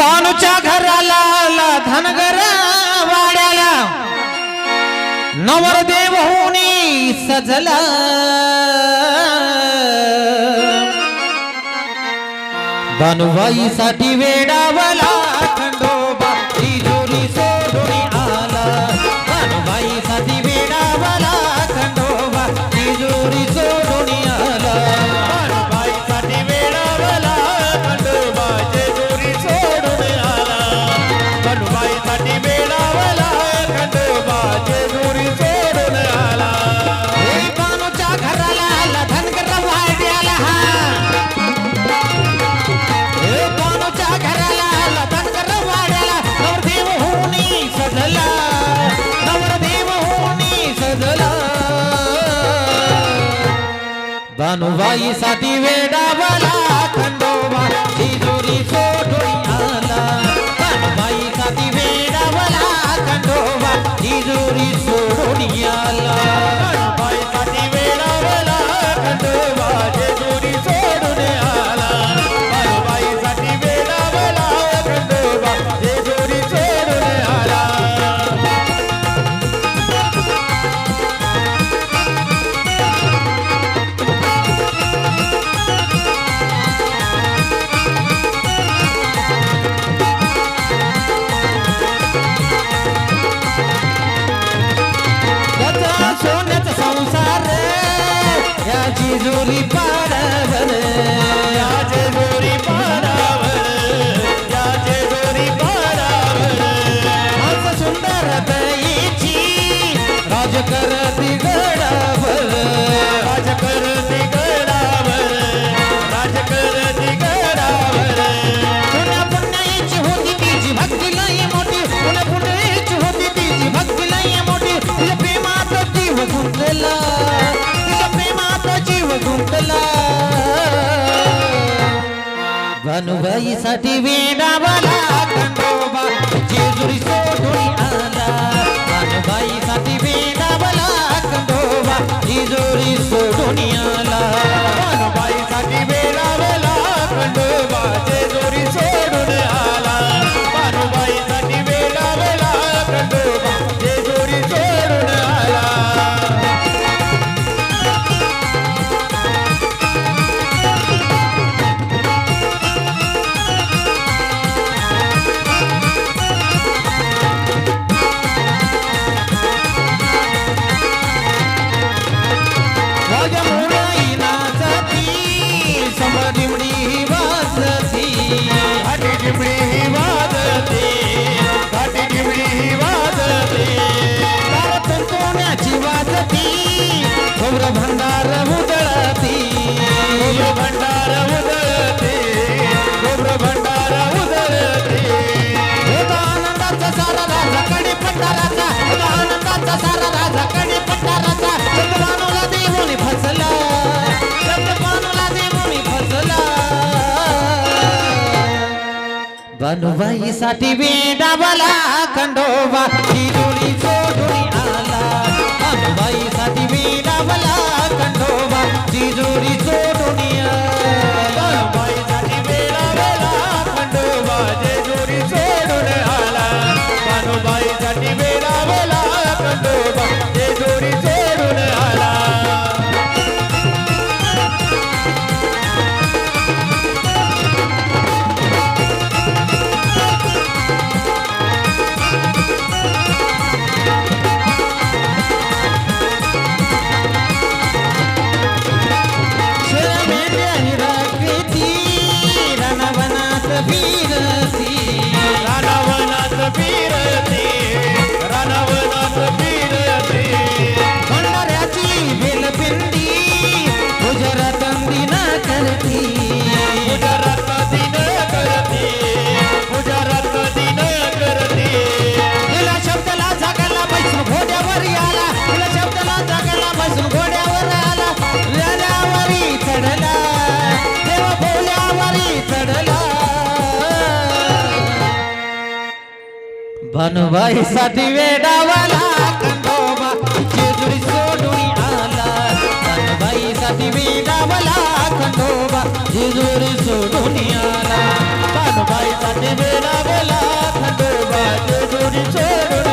बानूच्या घराला आला धनगर वाड्याला. नवरदेव होणी सजला. बानुबाईसाठी वेडावला खंडो ಬನುವಾಯಿ ಸತಿ ವೇಡಬಲ চিরুলি পার ಕನುವಯಿಸತಿ ವೇಡವಲ ಕಂಡೋಬ ಜೇಸುರಿಸೋಡು मोर भंडार उदळती भंडार उदळते मोर भंडार आनंदाचा सारा राजा कडी पंडाराचा आनंदाचा सारा राजा कडी पंडाराचा फसला. फसला. बनवाईसाठी खंडो फिरती रानावनात फिरती. रानावनात फिरती. ભનભાઈ સાથી વેડાવાલા કંદોમાં જેજુરી સોડુની આલા ભનભાઈ સાથી વેડાવાલા કંદોમાં જેજુરી સોડુની આલા ભનભાઈ સાથી વેડાવાલા કંદોમાં જેજુરી સોડુની